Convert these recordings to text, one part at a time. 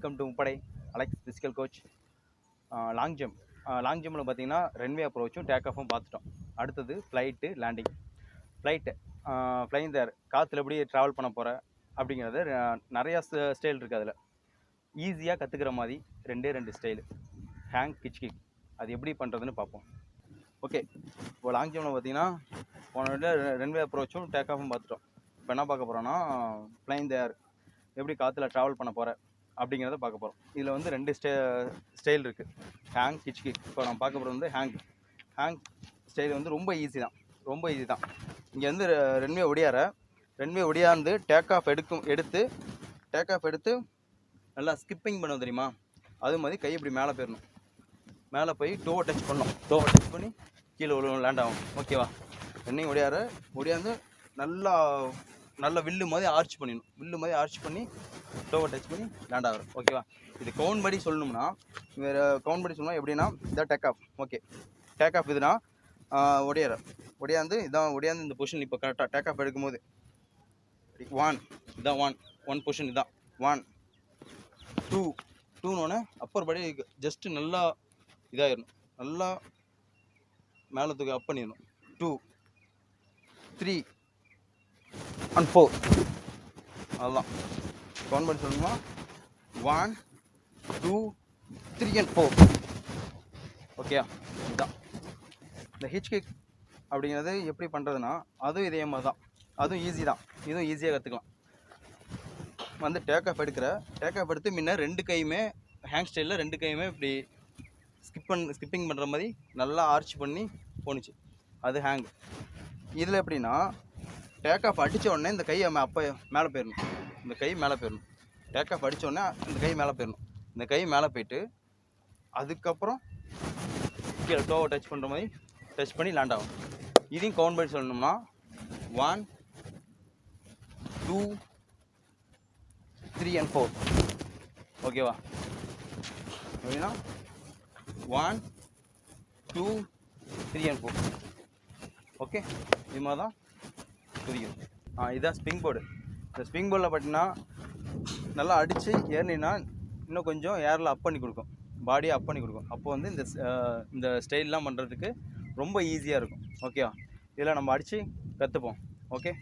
Welcome to முப்படை Alex physical coach long jump long ஜம்பில் பார்த்தீங்கன்னா runway அப்ரோச்சும் டேக் ஆஃபும் பார்த்துட்டோம். அடுத்தது ஃப்ளைட்டு லேண்டிங் ஃப்ளைட்டு ஃப்ளைங் தேர் காற்றுல எப்படி ட்ராவல் பண்ண போகிற அப்படிங்கிறது நிறையா ஸ்டைல் இருக்குது அதில். ஈஸியாக கற்றுக்கிற மாதிரி ரெண்டே ரெண்டு ஸ்டைலு ஹேங் கிச் கிக் அது எப்படி பண்ணுறதுன்னு பார்ப்போம். ஓகே இப்போ லாங் ஜம்பில் பார்த்தீங்கன்னா போன ரன்வே அப்ரோச்சும் டேக் ஆஃபும் பார்த்துட்டோம். இப்போ என்ன பார்க்க போகிறோன்னா ஃப்ளைங் தேர் எப்படி காற்றுல ட்ராவல் பண்ண போகிற அப்படிங்கிறத பார்க்க போகிறோம் இதில் வந்து ரெண்டு ஸ்டே ஸ்டைல் இருக்குது ஹேங் கிச் கிக் இப்போ நம்ம பார்க்க போகிறது வந்து ஹேங் ஹேங் ஸ்டைல் வந்து ரொம்ப ஈஸி தான். ரொம்ப ஈஸி தான். இங்கே வந்து ரென்வே ஒடியார. ரென்வே ஒடியாந்து டேக் ஆஃப் எடுக்கும் எடுத்து டேக் ஆஃப் எடுத்து நல்லா ஸ்கிப்பிங் பண்ணுவோம் தெரியுமா? அது மாதிரி கை இப்படி மேலே போயிடணும் மேலே போய் டோவை டச் பண்ணணும். டோவை டச் பண்ணி கீழே விழுவும் லேண்ட் ஆகும் ஓகேவா ரெண்டையும் ஒடியார. ஒடியாந்து நல்லா நல்ல வில்லு மாதிரி ஆர்ச் பண்ணிடணும். வில்லு மாதிரி ஆர்ச் பண்ணி ஸ்லோவை டச் பண்ணி லேண்ட் ஆகும் ஓகேவா இது கவுண்ட் படி சொல்லணும்னா வேறு கவுண்ட் படி சொல்லணும் எப்படின்னா இதான் take off okay take off இதுனா ஒடியார. ஒடியாந்து இதான் ஒடியாந்து இந்த பொசிஷன் இப்போ கரெக்டாக டேக் ஆஃப் எடுக்கும்போது. ஒன் இதான் ஒன் ஒன் பொசிஷன் இதான். ஒன் டூ டூன்னு அப்பர் படி ஜஸ்ட்டு நல்லா இதாகிடணும் நல்லா மேலே தூக்கி அப் பண்ணிடணும் டூ த்ரீ அண்ட் ஃபோர் அதுதான் கவுண்ட் பண்ணி சொல்லணுமா one two three and four ஓகேயா இதுதான் இந்த ஹிச் கிக் அப்படிங்கிறது எப்படி பண்ணுறதுன்னா அதுவும் இதே மாதிரி தான். அதுவும் ஈஸி தான். இதுவும் ஈஸியாக கற்றுக்கலாம் வந்து டேக் ஆஃப் எடுக்கிற டேக் ஆஃப் எடுத்து முன்ன ரெண்டு கையுமே ஹேங் ஸ்டைலில் ரெண்டு கையுமே இப்படி ஸ்கிப் பண்ண ஸ்கிப்பிங் பண்ணுற மாதிரி நல்லா ஆர்ச் பண்ணி போணுச்சு. அது ஹேங் இதில் எப்படின்னா டேக் ஆஃப் அடித்த உடனே இந்த கையை அப்போ மேலே போயிடணும். இந்த கை மேலே போயிடணும். டேக் ஆஃப் அடித்தோடனே இந்த கை மேலே போயிடணும். இந்த கை மேலே போயிட்டு அதுக்கப்புறம் கீழே டோவை டச் பண்ணுற மாதிரி டச் பண்ணி லேண்ட் ஆகும் இதையும் கவுண்ட் பண்ணி சொல்லணும்னா one two three and four ஓகேவா அப்படின்னா one two three and four okay இது மாதிரி தான் புரியுது. ஆ இதுதான் ஸ்பிங் போர்டு இந்த ஸ்விங் போர்டில் பார்த்தீங்கன்னா நல்லா அடித்து ஏறினா இன்னும் கொஞ்சம் ஏரில் அப் பண்ணி கொடுக்கும். பாடியை அப் பண்ணி கொடுக்கும். அப்போ வந்து இந்த இந்த ஸ்டைல்லாம் பண்ணுறதுக்கு ரொம்ப ஈஸியாக இருக்கும். ஓகேவா இதில் நம்ம அடித்து கற்றுப்போம் ஓகே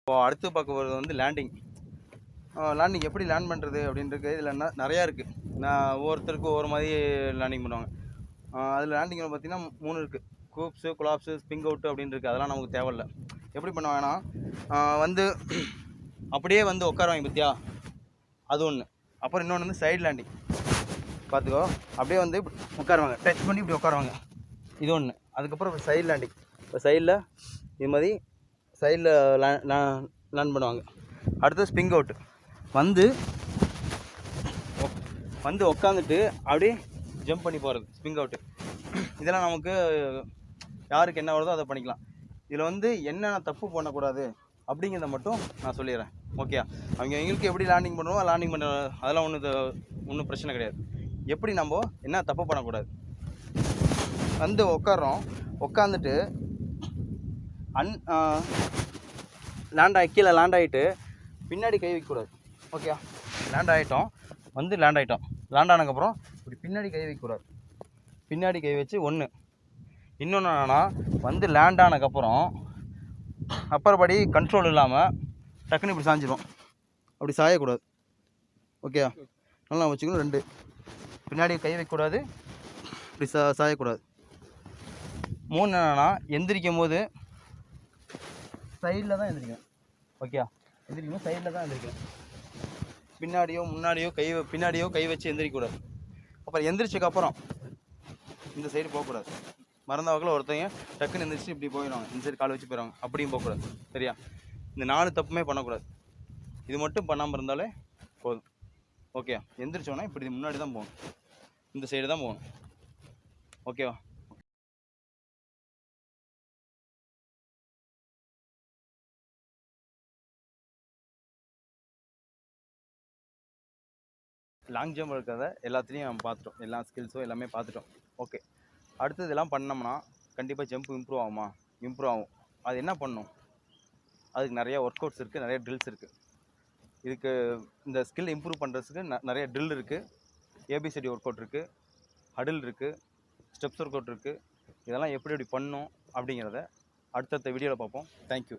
இப்போ அடுத்து பார்க்க போகிறது வந்து லேண்டிங் லேண்டிங் எப்படி லேண்ட் பண்ணுறது அப்படின்றது இதில் நிறையா இருக்குது நான் ஒவ்வொருத்தருக்கும் ஒவ்வொரு மாதிரி லேண்டிங் பண்ணுவாங்க. அதில் லேண்டிங்கில் பார்த்தீங்கன்னா மூணு இருக்குது கூப்ஸு குலாப்ஸு ஸ்பிங் அவுட்டு அப்படின்னு இருக்குது அதெல்லாம் நமக்கு தேவையில்ல. எப்படி பண்ணுவாங்கன்னா வந்து அப்படியே வந்து உட்காருவாங்க பத்தியா? அது ஒன்று அப்புறம் இன்னொன்று வந்து சைடு லேண்டிங் பார்த்துக்கோ அப்படியே வந்து உட்காருவாங்க. டச் பண்ணி இப்படி உட்காருவாங்க. இது ஒன்று அதுக்கப்புறம் சைடு லேண்டிங் இப்போ சைடில் இது மாதிரி சைடில் லேண்ட் பண்ணுவாங்க. அடுத்து ஸ்பிங் அவுட் வந்து வந்து உக்காந்துட்டு அப்படியே ஜம்ப் பண்ணி போகிறது ஸ்பிங் அவுட்டு இதெல்லாம் நமக்கு யாருக்கு என்ன வருதோ அதை பண்ணிக்கலாம். இதில் வந்து என்னென்ன தப்பு பண்ணக்கூடாது அப்படிங்கிறத மட்டும் நான் சொல்லிடுறேன். ஓகே அவங்க எங்களுக்கு எப்படி லேண்டிங் பண்ணுவோம் லேண்டிங் பண்ண அதெல்லாம் ஒன்றும் ஒன்றும் பிரச்சனை கிடையாது. எப்படி நம்ம என்ன தப்பு பண்ணக்கூடாது? வந்து உட்காறோம் உட்காந்துட்டு அன் லேண்ட் ஆகி கீழே லேண்ட் ஆகிட்டு பின்னாடி கை வைக்கக்கூடாது. ஓகே லேண்ட் ஆகிட்டோம் வந்து லேண்ட் ஆகிட்டோம் லேண்ட் ஆனதுக்கப்புறம் இப்படி பின்னாடி கை வைக்கக்கூடாது பின்னாடி கை வச்சு ஒன்று இன்னொன்று என்னென்னா வந்து லேண்ட் ஆனதுக்கப்புறம் அப்புறப்படி கண்ட்ரோல் இல்லாமல் டக்குன்னு இப்படி சாஞ்சிடும் அப்படி சாயக்கூடாது. ஓகே நல்லா வச்சுக்கணும் ரெண்டு. பின்னாடி கை வைக்கக்கூடாது இப்படி சா சாயக்கூடாது. மூணு என்னென்னா எந்திரிக்கும் போது சைடில் தான் எந்திரிக்கணும். ஓகே எந்திரிக்கும் போது சைடில் தான் எந்திரிக்கணும். பின்னாடியோ முன்னாடியோ கை பின்னாடியோ கை வச்சு எந்திரிக்கக்கூடாது. அப்புறம் எந்திரிச்சதுக்கப்புறம் இந்த சைடு போகக்கூடாது. மறந்த ஒருத்தவங்க டக்குன்னு எந்திரிச்சு இப்படி போயிடுவாங்க. இந்த சைடு கால் வச்சு போயிடுவாங்க. அப்படியும் போகக்கூடாது. சரியா? இந்த நாலு தப்புமே பண்ணக்கூடாது. இது மட்டும் பண்ணாமல் இருந்தாலே போதும். ஓகே எந்திரிச்சோன்னா இப்படி முன்னாடி தான் போகணும். இந்த சைடு தான் போகணும். ஓகேவா லாங் ஜம்ப் இருக்கிறத எல்லாத்துலேயும் நம்ம பார்த்துட்டோம். எல்லா ஸ்கில்ஸும் எல்லாமே பார்த்துட்டோம். ஓகே அடுத்தது இதெல்லாம் பண்ணோம்னா கண்டிப்பாக ஜம்ப் இம்ப்ரூவ் ஆகுமா? இம்ப்ரூவ் ஆகும். அது என்ன பண்ணும்? அதுக்கு நிறைய ஒர்க் அவுட்ஸ் இருக்குது நிறைய ட்ரில்ஸ் இருக்குது இதுக்கு இந்த ஸ்கில் இம்ப்ரூவ் பண்ணுறதுக்கு ந நிறைய ட்ரில் இருக்குது ஏபிசிடி ஒர்க் அவுட் இருக்குது ஹடில் இருக்குது ஸ்டெப்ஸ் ஒர்க் அவுட் இருக்குது இதெல்லாம் எப்படி எப்படி பண்ணும் அப்படிங்கிறத அடுத்தடுத்த வீடியோவில் பார்ப்போம். தேங்க்யூ